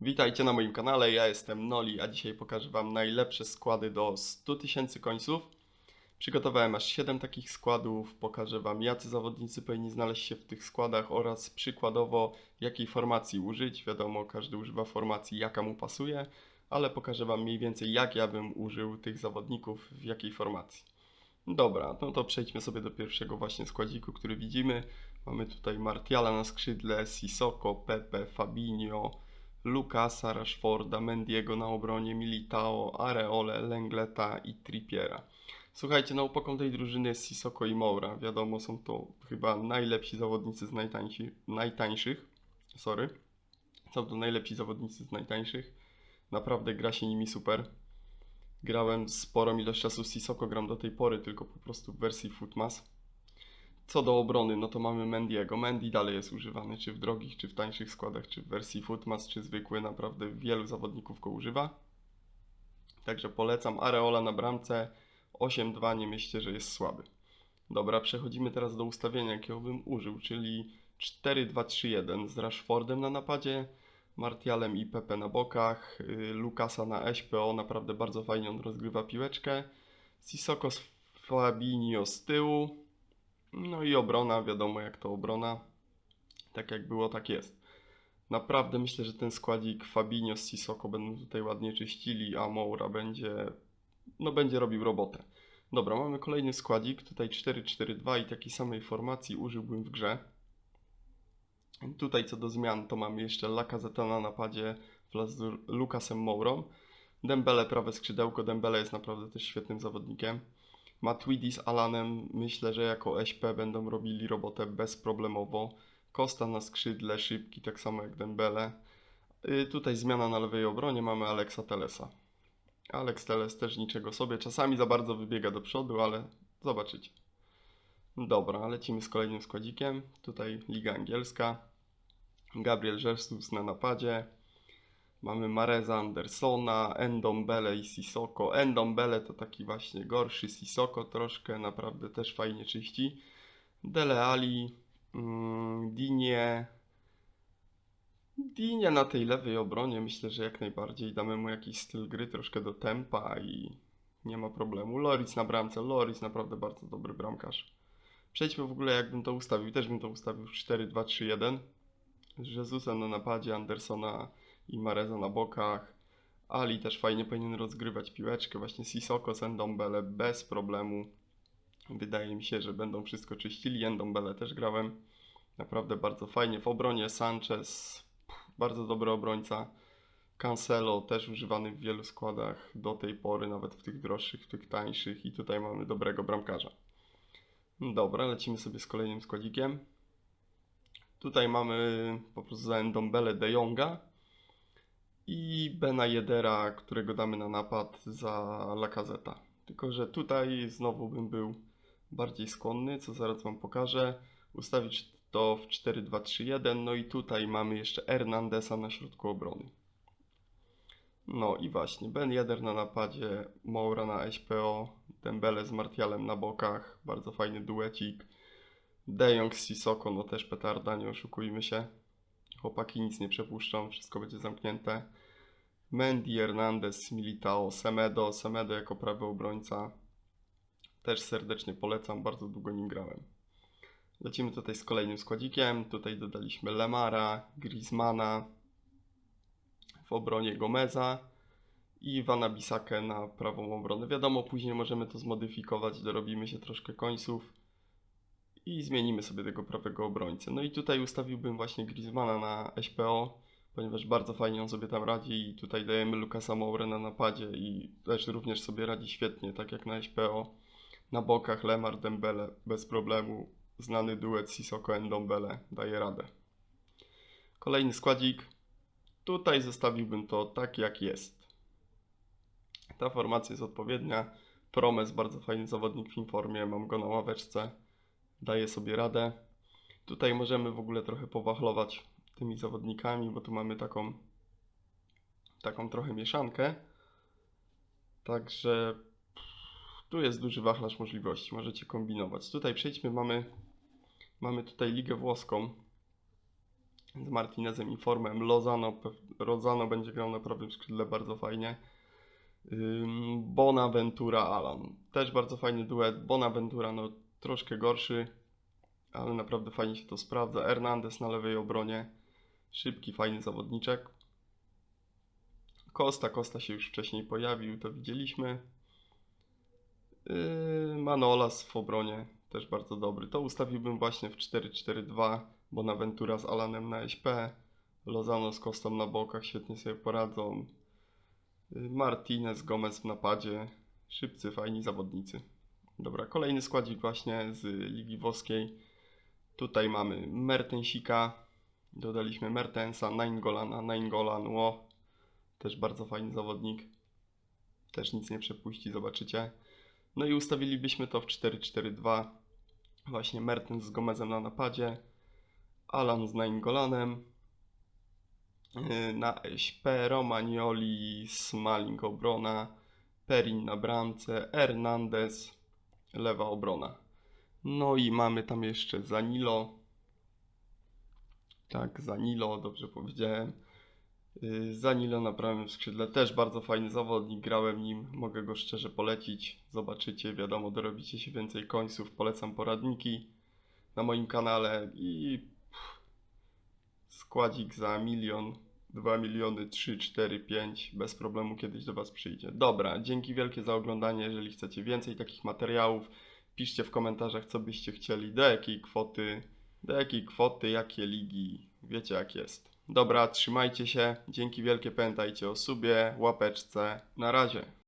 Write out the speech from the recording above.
Witajcie na moim kanale, ja jestem Noli, a dzisiaj pokażę Wam najlepsze składy do 100 tysięcy końców. Przygotowałem aż 7 takich składów, pokażę Wam jacy zawodnicy powinni znaleźć się w tych składach oraz przykładowo jakiej formacji użyć. Wiadomo, każdy używa formacji jaka mu pasuje, ale pokażę Wam mniej więcej jak ja bym użył tych zawodników w jakiej formacji. Dobra, no to przejdźmy sobie do pierwszego właśnie składziku, który widzimy. Mamy tutaj Martiala na skrzydle, Sissoko, Pepe, Fabinho, Lukasa, Rashforda, Mendiego na obronie, Militao, Areole, Lengleta i Trippiera. Słuchajcie, na upoką tej drużyny jest Sissoko i Moura. Wiadomo, są to chyba najlepsi zawodnicy z najtańsi, najtańszych. Sorry. Są to najlepsi zawodnicy z najtańszych. Naprawdę gra się nimi super. Grałem sporą ilość czasu z Sissoko, gram do tej pory tylko po prostu w wersji Footmas. Co do obrony, no to mamy Mendiego. Mendy dalej jest używany, czy w drogich, czy w tańszych składach, czy w wersji Footmas, czy zwykły. Naprawdę wielu zawodników go używa. Także polecam. Areola na bramce 8-2 nie myślcie, że jest słaby. Dobra, przechodzimy teraz do ustawienia, jakiego bym użył, czyli 4-2-3-1 z Rashfordem na napadzie, Martialem i Pepe na bokach, y, Lukasa na SPO, naprawdę bardzo fajnie on rozgrywa piłeczkę, Sissoko z Fabinho z tyłu, no i obrona, wiadomo jak to obrona, tak jak było, tak jest. Naprawdę myślę, że ten składzik Fabinho z Sissoko będą tutaj ładnie czyścili, a Moura będzie, no będzie robił robotę. Dobra, mamy kolejny składzik, tutaj 4-4-2 i takiej samej formacji użyłbym w grze. Tutaj co do zmian to mamy jeszcze Lacazette na napadzie wraz z Lukasem Mourą. Dembele prawe skrzydełko, Dembele jest naprawdę też świetnym zawodnikiem. Matuidi z Alanem myślę, że jako SP będą robili robotę bezproblemowo. Costa na skrzydle, szybki, tak samo jak Dembele. Y, Tutaj zmiana na lewej obronie, mamy Alexa Telesa. Alex Teles też niczego sobie, czasami za bardzo wybiega do przodu, ale zobaczycie. Dobra, lecimy z kolejnym składzikiem. Tutaj Liga Angielska. Gabriel Jesus na napadzie. Mamy Mareza Andersona, Endombele i Sissoko. Endombele to taki właśnie gorszy Sissoko troszkę, naprawdę też fajnie czyści. Dele Ali, mm, Dinie. Dinie na tej lewej obronie myślę, że jak najbardziej damy mu jakiś styl gry, troszkę do tempa i nie ma problemu. Loris na bramce, Loris naprawdę bardzo dobry bramkarz. Przejdźmy w ogóle jakbym to ustawił, też bym to ustawił w 4-2-3-1. Z Jezusa na napadzie, Andersona i Mareza na bokach. Ali też fajnie powinien rozgrywać piłeczkę. Właśnie Sissoko z Endombele bez problemu. Wydaje mi się, że będą wszystko czyścili. Endombele też grałem. Naprawdę bardzo fajnie. W obronie Sanchez, bardzo dobry obrońca. Cancelo też używany w wielu składach do tej pory, nawet w tych droższych, w tych tańszych. I tutaj mamy dobrego bramkarza. Dobra, lecimy sobie z kolejnym składzikiem. Tutaj mamy po prostu za Endombele De Jonga i Bena Jedera, którego damy na napad za Lacazeta. Tylko, że tutaj znowu bym był bardziej skłonny, co zaraz Wam pokażę, ustawić to w 4-2-3-1, no i tutaj mamy jeszcze Hernandesa na środku obrony. No i właśnie, Ben Yedder na napadzie, Moura na SPO, Dembele z Martialem na bokach, bardzo fajny duecik. De Jong z Sissoko, no też petarda, nie oszukujmy się. Chłopaki nic nie przepuszczą, wszystko będzie zamknięte. Mendy, Hernandez, Militao, Semedo, Semedo jako prawy obrońca. Też serdecznie polecam, bardzo długo nim grałem. Lecimy tutaj z kolejnym składzikiem. Tutaj dodaliśmy Lemara, Griezmana, w obronie Gomeza i Ivana Bisakę na prawą obronę. Wiadomo, później możemy to zmodyfikować, dorobimy się troszkę końców i zmienimy sobie tego prawego obrońcę. No i tutaj ustawiłbym właśnie Griezmana na SPO, ponieważ bardzo fajnie on sobie tam radzi i tutaj dajemy Lukasa Mourę na napadzie i też również sobie radzi świetnie, tak jak na SPO. Na bokach Lemar Dembele bez problemu. Znany duet Sissoko Ndombele daje radę. Kolejny składzik. Tutaj zostawiłbym to tak jak jest. Ta formacja jest odpowiednia. Promes, bardzo fajny zawodnik w informie, mam go na ławeczce, daje sobie radę. Tutaj możemy w ogóle trochę powachlować tymi zawodnikami, bo tu mamy taką, taką trochę mieszankę. Także tu jest duży wachlarz możliwości, możecie kombinować. Tutaj przejdźmy, mamy, mamy tutaj ligę włoską. z Martinezem i Formem. Lozano, Lozano będzie grał na prawym skrzydle bardzo fajnie. Bonaventura Alan. Też bardzo fajny duet. Bonaventura no troszkę gorszy, ale naprawdę fajnie się to sprawdza. Hernandez na lewej obronie. Szybki, fajny zawodniczek. Costa, Costa się już wcześniej pojawił, to widzieliśmy. Yy, Manolas w obronie też bardzo dobry. To ustawiłbym właśnie w 4-4-2. Bonaventura z Alanem na SP. Lozano z Kostą na bokach świetnie sobie poradzą. Yy, Martinez, Gomez w napadzie. Szybcy, fajni zawodnicy. Dobra, kolejny składzik właśnie z Ligi Włoskiej. Tutaj mamy Mertensika. Dodaliśmy Mertensa, Naingolana, Nainggolan, ło. Też bardzo fajny zawodnik. Też nic nie przepuści, zobaczycie. No i ustawilibyśmy to w 4-4-2. Właśnie Mertens z Gomezem na napadzie. Alan z Naingolanem. Yy, Na SP Romagnoli, Smalling obrona. Perin na bramce. Hernandez lewa obrona. No i mamy tam jeszcze Zanilo. Tak, Zanilo, dobrze powiedziałem. Yy, Zanilo na prawym skrzydle też bardzo fajny zawodnik, grałem nim, mogę go szczerze polecić. Zobaczycie, wiadomo, dorobicie się więcej końców, polecam poradniki na moim kanale i pff, składzik za milion, 2 miliony, 3, 4, 5, bez problemu kiedyś do Was przyjdzie. Dobra, dzięki wielkie za oglądanie, jeżeli chcecie więcej takich materiałów, piszcie w komentarzach co byście chcieli, do jakiej kwoty, do jakiej kwoty, jakie ligi, wiecie jak jest. Dobra, trzymajcie się. Dzięki wielkie, pamiętajcie o subie, łapeczce. Na razie.